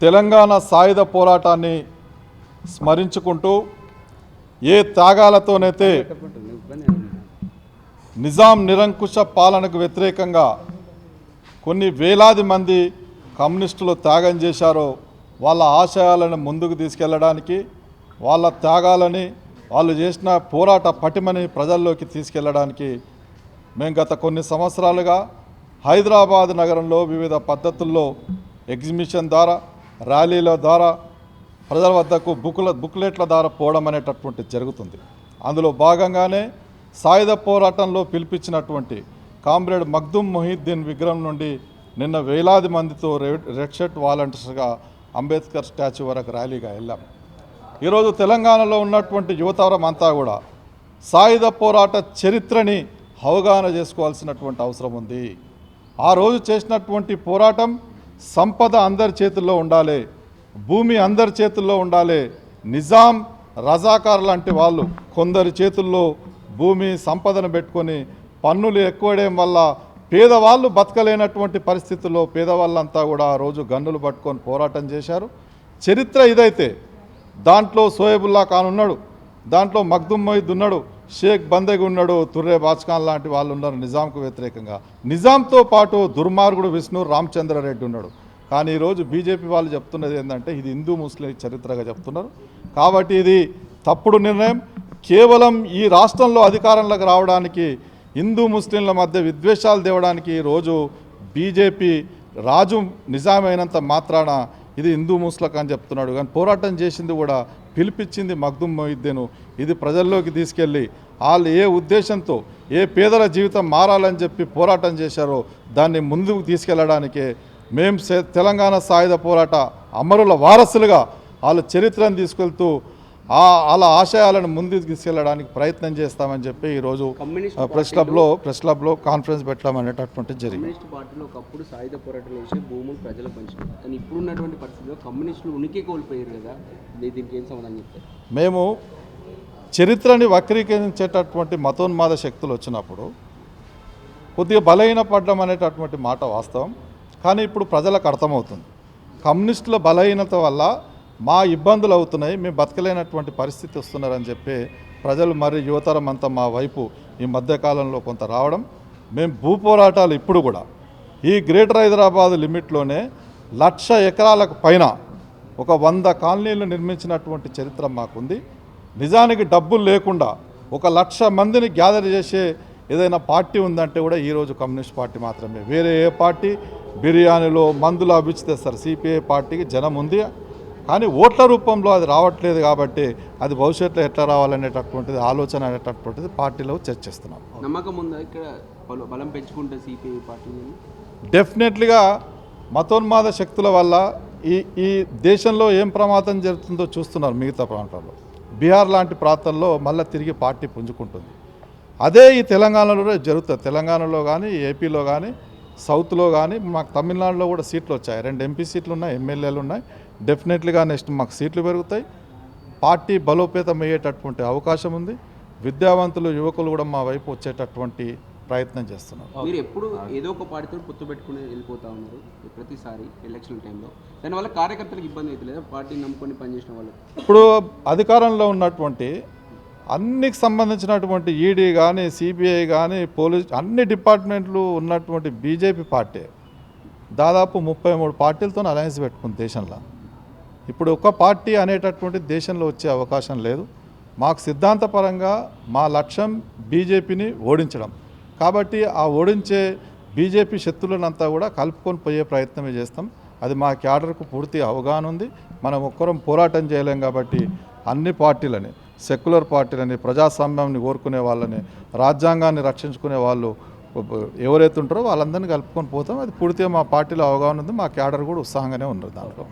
తెలంగాణ సాయుధ పోరాటాన్ని స్మరించుకుంటూ ఏ త్యాగాలతోనైతే నిజాం నిరంకుశ పాలనకు వ్యతిరేకంగా కొన్ని వేలాది మంది కమ్యూనిస్టులు త్యాగం చేశారో వాళ్ళ ఆశయాలను ముందుకు తీసుకెళ్ళడానికి వాళ్ళ త్యాగాలని వాళ్ళు చేసిన పోరాట పటిమని ప్రజల్లోకి తీసుకెళ్ళడానికి మేము గత కొన్ని సంవత్సరాలుగా హైదరాబాద్ నగరంలో వివిధ పద్ధతుల్లో ఎగ్జిబిషన్ ద్వారా ర్యాలీల ద్వారా ప్రజల వద్దకు బుక్ల బుక్లెట్ల ద్వారా పోవడం అనేటటువంటి జరుగుతుంది. అందులో భాగంగానే సాయుధ పోరాటంలో పిలిపించినటువంటి కామ్రేడ్ మగ్దుమ్ మొహిద్దీన్ విగ్రహం నుండి నిన్న వేలాది మందితో రెడ్ రెడ్ షర్ట్ వాలంటీర్స్గా అంబేద్కర్ స్టాచ్యూ వరకు ర్యాలీగా వెళ్ళాం. ఈరోజు తెలంగాణలో ఉన్నటువంటి యువతరం అంతా కూడా సాయుధ పోరాట చరిత్రని అవగాహన చేసుకోవాల్సినటువంటి అవసరం ఉంది. ఆ రోజు చేసినటువంటి పోరాటం సంపద అందరి చేతుల్లో ఉండాలి భూమి అందరి చేతుల్లో ఉండాలి. నిజాం రజాకార్ లాంటి వాళ్ళు కొందరి చేతుల్లో భూమి సంపదను పెట్టుకొని పన్నులు ఎక్కువడం వల్ల పేదవాళ్ళు బతకలేనటువంటి పరిస్థితుల్లో పేదవాళ్ళంతా కూడా ఆ రోజు గన్నులు పట్టుకొని పోరాటం చేశారు. చరిత్ర ఇదైతే. దాంట్లో సోయబుల్లా ఖాన్ ఉన్నాడు దాంట్లో మగ్దుమ్ మొయిద్ ఉన్నాడు షేక్ బందగి ఉన్నాడు తుర్రే బాజ్ఖాన్ లాంటి వాళ్ళు ఉన్నారు నిజాంకు వ్యతిరేకంగా. నిజాంతో పాటు దుర్మార్గుడు విష్ణు రామచంద్రారెడ్డి ఉన్నాడు. కానీ ఈరోజు బీజేపీ వాళ్ళు చెప్తున్నది ఏంటంటే ఇది హిందూ ముస్లిం చరిత్రగా చెప్తున్నారు. కాబట్టి ఇది తప్పుడు నిర్ణయం. కేవలం ఈ రాష్ట్రంలో అధికారంలోకి రావడానికి హిందూ ముస్లింల మధ్య విద్వేషాలు తేవడానికి ఈరోజు బీజేపీ రాజు నిజామైనంత మాత్రాన ఇది హిందూ ముస్లక్ అని చెప్తున్నాడు. కానీ పోరాటం చేసింది కూడా పిలిపించింది మగ్దుమ్ మొయిద్దీను ఇది ప్రజల్లోకి తీసుకెళ్ళి వాళ్ళు ఏ ఉద్దేశంతో ఏ పేదల జీవితం మారాలని చెప్పి పోరాటం చేశారో దాన్ని ముందుకు తీసుకెళ్ళడానికే మేము సే- తెలంగాణ సాయుధ పోరాట అమరుల వారసులుగా వాళ్ళ చరిత్రను తీసుకెళ్తూ ఆ వాళ్ళ ఆశయాలను ముందుకు తీసుకెళ్ళడానికి ప్రయత్నం చేస్తామని చెప్పి ఈరోజు ప్రెస్ క్లబ్లో ప్రెస్ క్లబ్లో కాన్ఫరెన్స్ పెట్టడం అనేటటువంటి జరిగింది. కమ్యూనిస్ట్ పార్టీలో ఒకప్పుడు సాయుధ పోరాటం చేసి భూములు ప్రజలకు పంచినారు. కానీ ఇప్పుడున్నటువంటి పరిస్థితిలో కమ్యూనిస్టులు ఉనికి కోల్పోయారు కదా. దీ- దీనికి ఏం సమాధానం చెప్తారు? మేము చరిత్రని వక్రీకరించేటటువంటి మతోన్మాద శక్తులు వచ్చినప్పుడు కొద్దిగా బలహీన పడ్డం అనేటటువంటి మాట వాస్తవం. కానీ ఇప్పుడు ప్రజలకు అర్థమవుతుంది. కమ్యూనిస్టుల బలహీనత వల్ల మా ఇబ్బందులు అవుతున్నాయి మేము బతకలేనటువంటి పరిస్థితి వస్తున్నారని చెప్పి ప్రజలు మరి యువతరం అంతా మా వైపు ఈ మధ్యకాలంలో కొంత రావడం మేము భూ పోరాటాలు ఇప్పుడు కూడా. ఈ గ్రేటర్ హైదరాబాద్ లిమిట్లోనే లక్ష ఎకరాలకు పైన ఒక వంద కాలనీలు నిర్మించినటువంటి చరిత్ర మాకుంది. నిజానికి డబ్బులు లేకుండా ఒక లక్ష మందిని గ్యాదర్ చేసే ఏదైనా పార్టీ ఉందంటే కూడా ఈరోజు కమ్యూనిస్ట్ పార్టీ మాత్రమే. వేరే ఏ పార్టీ? బిర్యానీలో మందులు అభిచితే సార్ సిపిఐ పార్టీకి జనం ఉంది. కానీ ఓట్ల రూపంలో అది రావట్లేదు కాబట్టి అది భవిష్యత్తులో ఎట్లా రావాలనేటటువంటిది ఆలోచన అనేటటువంటిది పార్టీలో చర్చిస్తున్నాం. నమ్మకం ఉందా ఇక్కడ బల- పెంచుకుంటే సిపిఐ పార్టీ డెఫినెట్లీగా మతోన్మాద శక్తుల వల్ల ఈ ఈ దేశంలో ఏం ప్రమాదం జరుగుతుందో చూస్తున్నారు మిగతా ప్రాంతాల్లో. బీహార్ లాంటి ప్రాంతాల్లో మళ్ళీ తిరిగి పార్టీ పుంజుకుంటుంది. అదే ఈ తెలంగాణలో జరుగుతుంది. తెలంగాణలో కానీ ఏపీలో కానీ సౌత్లో కానీ మాకు తమిళనాడులో కూడా సీట్లు వచ్చాయి. రెండు ఎంపీ సీట్లు ఉన్నాయి ఎమ్మెల్యేలు ఉన్నాయి. డెఫినెట్లీగా నెక్స్ట్ మాకు సీట్లు పెరుగుతాయి. పార్టీ బలోపేతం అయ్యేటటువంటి అవకాశం ఉంది. విద్యావంతులు యువకులు కూడా మా వైపు వచ్చేటటువంటి ప్రయత్నం చేస్తున్నారు. మీరు ఎప్పుడు ఏదో ఒక పార్టీతో పొత్తు పెట్టుకుని వెళ్ళిపోతా ఉన్నారు ప్రతిసారి ఎలక్షన్ టైంలో. దానివల్ల కార్యకర్తలకు ఇబ్బంది అవుతలేదా పార్టీని నమ్ముకొని పనిచేసిన వాళ్ళకి. ఇప్పుడు అధికారంలో ఉన్నటువంటి అన్నికి సంబంధించినటువంటి ఈడీ కానీ సిబిఐ కానీ పోలీస్ అన్ని డిపార్ట్మెంట్లు ఉన్నటువంటి బీజేపీ పార్టీ దాదాపు ముప్పై మూడు పార్టీలతో అలయన్స్ పెట్టుకుంది దేశంలో. ఇప్పుడు ఒక పార్టీ అనేటటువంటి దేశంలో వచ్చే అవకాశం లేదు. మాకు సిద్ధాంతపరంగా మా లక్ష్యం బీజేపీని ఓడించడం. కాబట్టి ఆ ఓడించే బీజేపీ శక్తులనంతా కూడా కలుపుకొని పోయే ప్రయత్నమే చేస్తాం. అది మా క్యాడర్కు పూర్తి అవగాహన ఉంది. మనం ఒక్కరం పోరాటం చేయలేం కాబట్టి అన్ని పార్టీలని సెక్యులర్ పార్టీలని ప్రజాస్వామ్యాన్ని కోరుకునే వాళ్ళని రాజ్యాంగాన్ని రక్షించుకునే వాళ్ళు ఎవరైతే ఉంటారో వాళ్ళందరినీ కలుపుకొని పోతాం. అది పూర్తిగా మా పార్టీలో అవగాహన ఉంది. మా క్యాడర్ కూడా ఉత్సాహంగానే ఉన్నారు దాంట్లో.